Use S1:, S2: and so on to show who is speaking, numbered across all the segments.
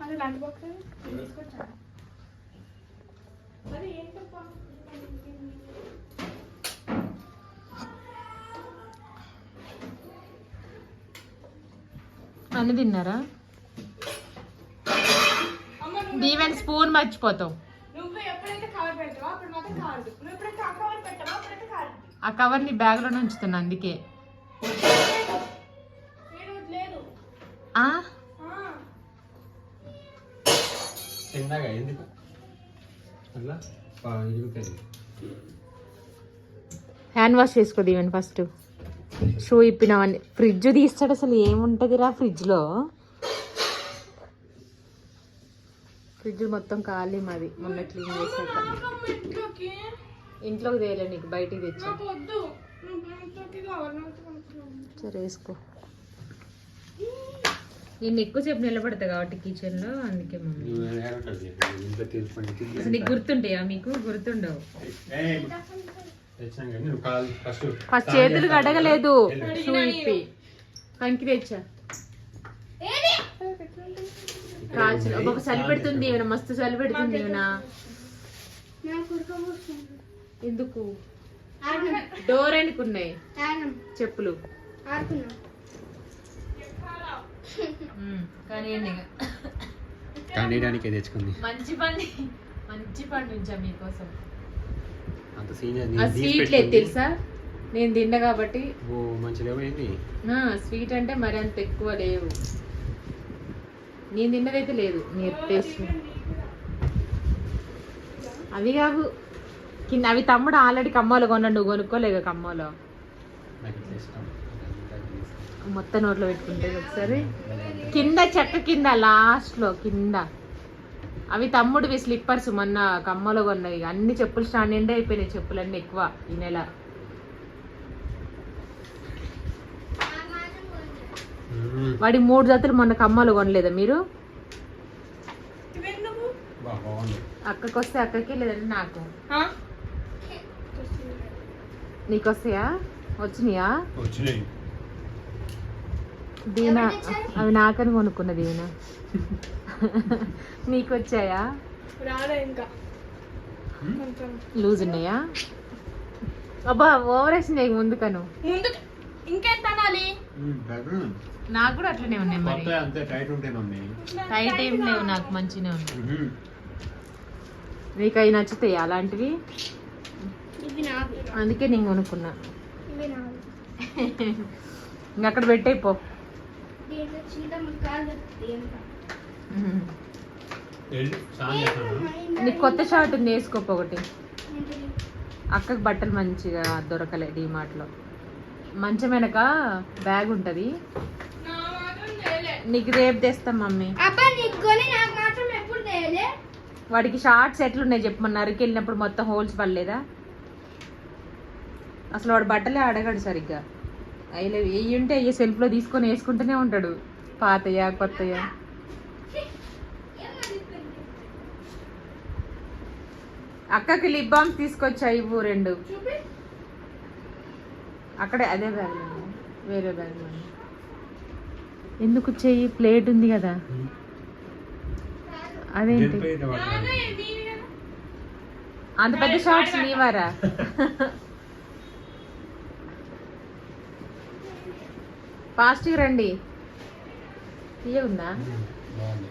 S1: అది lunch box తీసుకొచ్చాను అది ఏంటప్పా
S2: అన్ని తిన్నారా? దీవెన్ స్పూన్ మర్చిపోతావు
S1: నువ్వు ఎప్పుడైతే కవర్ పెడతావో అప్పుడు మాత్రం కాదు. ఆ?
S2: ఆ.
S3: చిన్నగా ఎందుకు అట్లా పా- ఇరుగుతుంది
S2: హ్యాండ్ వాష్ చేసుకో దీవెన్ ఫస్ట్ షూ ఇప్పినావని. ఫ్రిడ్జ్ తీస్తాడు అసలు. ఏముంటుందిరా ఫ్రిడ్జ్లో ఫ్రిడ్జ్ మొత్తం ఖాళీ మాది. మొన్న క్లీన్ చేశాక.
S1: నాకమ్మ ఇంట్లోకి
S2: తేలే నీకు బయటికి తెచ్చా. సరే వేసుకో. నేను ఎక్కువసేపు నిలబడతా కాబట్టి అందుకే
S3: ఏమంటుంది ఇంట్లో తీసుకొని
S2: అసలు నీకు గుర్తుంటాయా మీకు? గుర్తుండవు.
S3: ఫస్ట్
S2: చేతులు కడగలేదు. కంకి తెచ్చా. కాల్చిన ఒక చలి పెడుతుంది ఈమెన మస్తు చలి పెడుతుంది ఈమెన ఎందుకు? డోర్ అనుకున్నాయి చెప్పులు. కానీ ఏంటి ఇక.
S3: కండియడానికే తెచ్చుకుంది.
S2: మంచి పని మంచి ఉంచా మీకోసం.
S3: అంత సీనియర్
S2: ఆ స్వీట్ లేదు తెలుసా? నేను తిన్నా కాబట్టి.
S3: ఓ ఏంది
S2: ఆ, స్వీట్ అంటే మరి అంత ఎక్కువ లేవు. నేను తిన్నదైతే లేదు మీరు టేస్ట్ అవి కావు కింద అవి తమ్ముడు ఆల్రెడీ కమ్మలో కొన్నాడు నువ్వు కొనుక్కోలేక కమ్మలో. మొత్తం నోట్లో పెట్టుకుంటే ఒకసారి. కింద చెక్క కింద లాస్ట్లో కింద. అవి తమ్ముడివి స్లిప్పర్స్ మొన్న కమ్మలో కొన్నవి. అన్ని చెప్పులు స్టాండ్ నిండా అయిపోయినాయి చెప్పులన్నీ ఎక్కువ ఈ నెల. వాడి మూడు జతలు మొన్న కమ్మలు కొనలేదా మీరు? అక్కకి వస్తే అక్కకి లేదంటే నాకు? నీకు వస్తాయా వచ్చినాయి. దీనా అవి నాకని కొనుక్కున్న దీనా? నీకు వచ్చాయా
S1: రాలే ఇంకా.
S3: మ్మ్.
S1: కొంచెం.
S2: లూజ్ ఉన్నాయా? అబ్బా ఓవర్ వేసినాయి ముందుకను.
S1: ముందు ఇంకెంత అనాలి
S3: బెటర్.
S2: నాకు కూడా అట్లనే ఉన్నాయి మరి.
S3: టైట్
S2: ఏం లేవు నాకు మంచిగా ఉన్నాయి.
S3: మ్మ్.
S2: నీకు అవి నచ్చుతాయి అలాంటివి? అందుకే నేను కొనుక్కున్నా. ఇంక అక్కడ పెట్టేయి పో.
S1: దీంట్లో
S2: నీకు కొత్త షార్ట్ ఉంది వేసుకోపో ఒకటి. అక్కకి బట్టలు మంచిగా దొరకలే డిమార్ట్లో మంచం వెనక బ్యాగ్ ఉంటుంది. నీకు రేపు తెస్తాం మమ్మీ.
S1: అబ్బా నీకు కొని నాకు మాత్రం ఎప్పుడు చేయలే
S2: వాడికి షార్ట్స్ ఎట్లున్నాయి చెప్పు. మొన్న అరకు వెళ్ళినప్పుడు మొత్తం హోల్స్ పడలేదా? అసలు వాడు బట్టలే అడగాడు సరిగ్గా. అయ్యలే వెయ్యి ఉంటే అయ్యే సెల్ఫ్లో తీసుకొని వేసుకుంటూనే ఉంటాడు. పాతయ్యా కొత్తయ్యా. అక్కకి లిప్ బామ్స్ తీసుకొచ్చా ఇవ్వు రెండు.
S1: చూపి
S2: అక్కడే అదే బ్యాగ్లో ఉంది. వేరే బ్యాగ్లో ఉంది. ఎందుకు చెయ్యి? ప్లేట్ ఉంది కదా. అదేంటి? అంత పెద్ద షార్ట్స్ నీవారా? ఫాస్ట్గా రండి.
S3: బాగుంది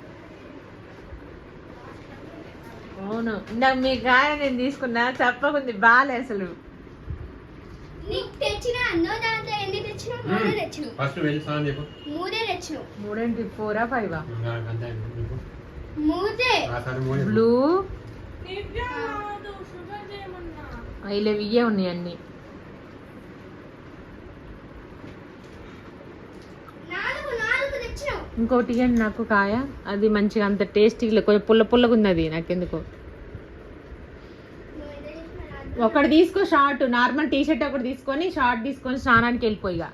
S2: అవును. ఇందాక మీ గాయ నేను తీసుకున్నా చెప్పకుంది బాలే అసలు.
S4: నీకు తెచ్చిన అన్నో దాంట్లో ఎన్ని తెచ్చినావు? మూడే తెచ్చినావు
S3: ఫస్ట్ వెళ్ళి స్నానం చెప్పు
S4: మూడే తెచ్చినావు
S2: మూడేంటి ఫోరా ఫైవా
S3: నాకు అంతే నీకు
S4: మూడే
S3: ఆ సరే మూడు
S2: బ్లూ
S1: నివ్య కాదు షుగర్ చేయమన్నా
S2: ఇలా ఇయ్యే ఉన్నాయి అన్ని
S4: నాలుగు నాలుగు తెచ్చినావు
S2: ఇంకోటి ఇవ్వండి నాకు కాయ? అది మంచిగా అంత టేస్టీ కొంచెం పుల్ల పుల్లగా ఉంది అది నాకెందుకు. ఒకటి తీసుకో షార్ట్ నార్మల్ టీ షర్ట్ ఒకటి తీసుకొని షార్ట్ తీసుకొని స్నానానికి వెళ్ళిపోయిగా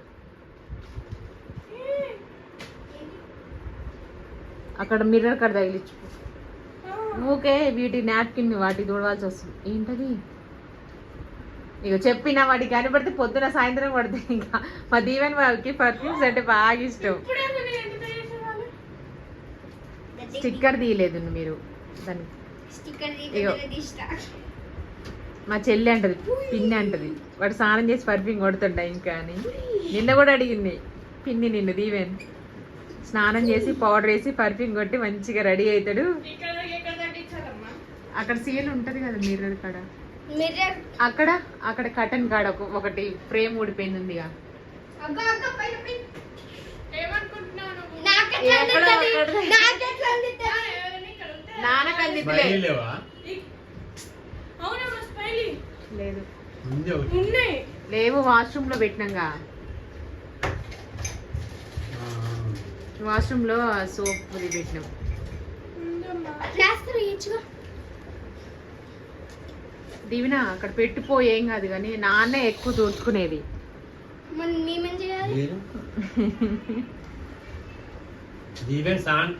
S2: అక్కడ మిర్రర్ కడ తగిలించు. ఊకే వీటి నాప్కిన్ వాటి చూడవలసి వస్తుంది. ఏంటది? ఇక చెప్పిన వాటికి కనబడితే పొద్దున సాయంత్రం పడితే ఇంకా మా దీవెన్ వాళ్ళకి పర్ఫ్యూమ్స్ అంటే బాగా ఇష్టం
S1: ఇప్పుడే నేను ఎంత చేసేవాళ్ళు
S2: స్టిక్కర్ తీయలేదు మీరు.
S4: స్టిక్కర్
S2: మా చెల్లి అంటది పిన్ని అంటది. వాడు స్నానం చేసి పర్ఫ్యూమ్ కొడుతుంటా ఇంకా అని నిన్న కూడా అడిగింది పిన్ని నిన్ను దీవెన్ స్నానం చేసి పౌడర్ వేసి పర్ఫ్యూమ్ కొట్టి మంచిగా రెడీ అవుతాడు అక్కడ సీల్ ఉంటది కదా మిర్రర్ కాడ. అక్కడ అక్కడ కటన్ కాడ ఒక- ఒకటి ఫ్రేమ్ ఊడిపోయింది ఉందిగా. లేదు. లేవు వాష్రూమ్లో పెట్టినాగా. వాష్రూమ్లో సోప్ పెట్టినాం. దీవిన అక్కడ పెట్టిపో ఏం కాదు కానీ నాన్నే ఎక్కువ దోచుకునేది
S4: మనం మేమేం చేయాలి
S3: మీరు దీవెన్ సాన్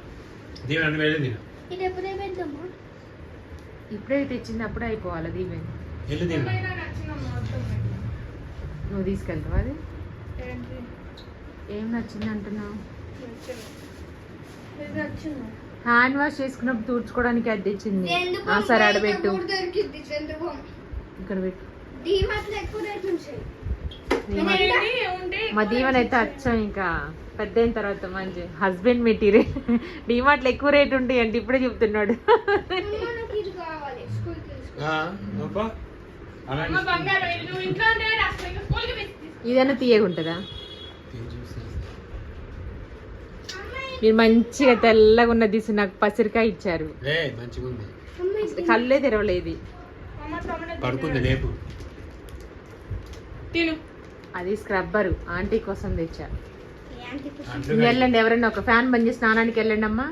S3: దీవెన్ అని వెళ్ళి తిన
S4: ఇది ఎప్పుడే పెడదామా
S2: ఇప్పుడే తెచ్చింది అప్పుడే అయిపోవాలి దీవెన్?
S3: వెళ్ళి
S1: మొత్తం
S2: నువ్వు తీసుకెళ్తావు అది?
S1: ఏంటి?
S2: ఏం నచ్చింది అంటున్నావు?
S1: నచ్చింది ఇది నచ్చిందా?
S2: హ్యాండ్ వాష్ చేసుకున్నప్పుడు తూడ్చుకోవడానికి అది తెచ్చింది
S4: ఎందుకు
S2: ఆ, సరే
S4: ఎందుకు?
S2: ఇక్కడ పెట్టు. మా దీవెన అయితే అచ్చం ఇంకా. పెద్ద అయిన తర్వాత మంచి హస్బెండ్ మెటీరియల్. డిమార్ట్లో ఎక్కువ రేట్ ఉంటాయి అంటే ఇప్పుడే చెప్తున్నాడు. ఇదైనా తీయగుంటుందా మీరు మంచిగా తెల్లగా ఉన్న తీసి నాకు పసిరికాయ ఇచ్చారు. కళ్ళే తెరవలేదు.
S3: పడుకుంది లేపు.
S1: తిను.
S2: అది స్క్రబ్బరు ఆంటీ కోసం తెచ్చా. వెళ్ళండి ఎవరైనా ఒక ఫ్యాన్ బంద్ చేసి స్నానానికి వెళ్ళండి అమ్మా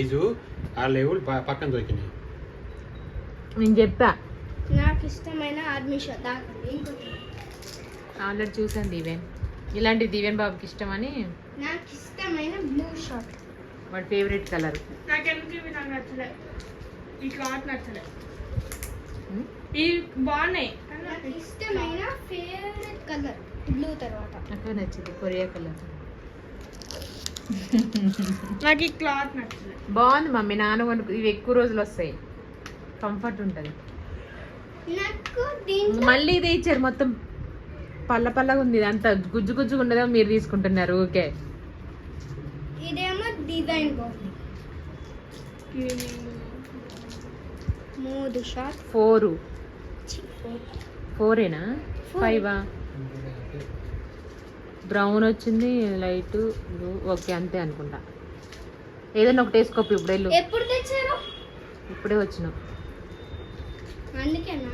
S3: ఐదు ఆ లేవులు పక్కన దొరికినాయి.
S2: నేను చెప్పా.
S4: నాకు ఇష్టమైన ఆర్మీ
S2: ఆల్రెడీ చూసాను దీవెన్. ఇలాంటి దీవెన్ బాబుకి ఇష్టమని
S4: నాకు ఇష్టమైన బ్లూ షర్ట్
S2: వాడి ఫేవరెట్ కలర్
S1: నాకెందుకు ఇవి నాకు నచ్చలే? ఈ క్లాత్ నచ్చలే. ఇవి బాగున్నాయి.
S4: నాకు
S1: నాకు
S4: ఇష్టమైన కలర్ బ్లూ తర్వాత.
S2: నాకు నచ్చింది కొరియా కలర్.
S1: నాకు ఈ క్లాత్ నచ్చలే
S2: బాగుంది మమ్మీ నాన్న కొనుక్కు ఇవి ఎక్కువ రోజులు వస్తాయి. కంఫర్ట్ ఉంటుంది.
S4: నాకు దీంట్లో
S2: మళ్ళీ ఇదే ఇచ్చారు మొత్తం. పల్ల పల్లగా ఉంది అంత గుజ్జు గుజ్జుగా ఉండదో మీరు తీసుకుంటున్నారు ఓకే
S4: ఇదేమో డిజైన్ బాగుంది. మూడు షార్ట్.
S2: ఫోరు. ఫోరేనా? ఫైవా? బ్రౌన్ వచ్చింది లైట్ బ్లూ ఓకే అంతే అనుకుంటా. ఏదైనా ఒకటి వేసుకోపు ఇప్పుడు వెళ్ళు.
S4: ఎప్పుడు తెచ్చారు?
S2: ఇప్పుడే వచ్చినావు
S4: అందుకేనా?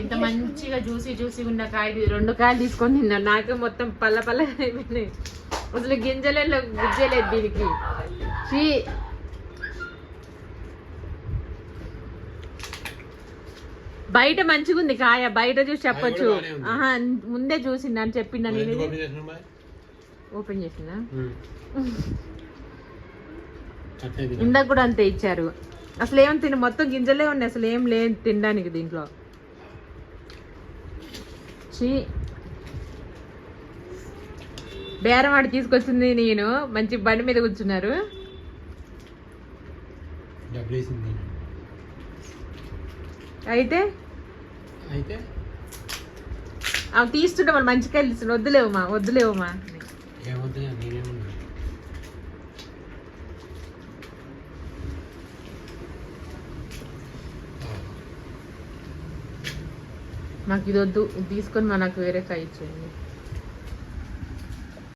S2: ఇంత మంచిగా జ్యూసీ జ్యూసీ ఉన్న కాయ రెండు కాయలు తీసుకొని తిన్నాను. నాకే మొత్తం పల్ల పల్ల అయిపోయినాయి. అసలు గింజలే గుజ్జలేదు దీనికి. బయట మంచిగా ఉంది కాయ బయట చూసి చెప్పొచ్చు. ఆహా ముందే చూసింది అని చెప్పిందా నేను?
S3: ఓపెన్
S2: చేసిందా
S3: తిను.
S2: ఇందాక కూడా అంతే ఇచ్చారు. అసలు ఏం తిన మొత్తం గింజలే ఉన్నాయి. అసలు ఏం లేదు తినడానికి దీంట్లో. చీ. బేరం వాడు తీసుకొచ్చింది నేను. మంచి బండి మీద కూర్చున్నారు. అయితే?
S3: అయితే?
S2: అవి తీస్తుంటే వాళ్ళు మంచి కాయలు ఇస్తున్నారు వద్దులేవమ్మా వద్దులేవమ్మా
S3: ఏమవుతుంది నేనేమన్నా
S2: మాకు ఇది వద్దు తీసుకొని మనకు వేరే కాయ ఇచ్చేయండి.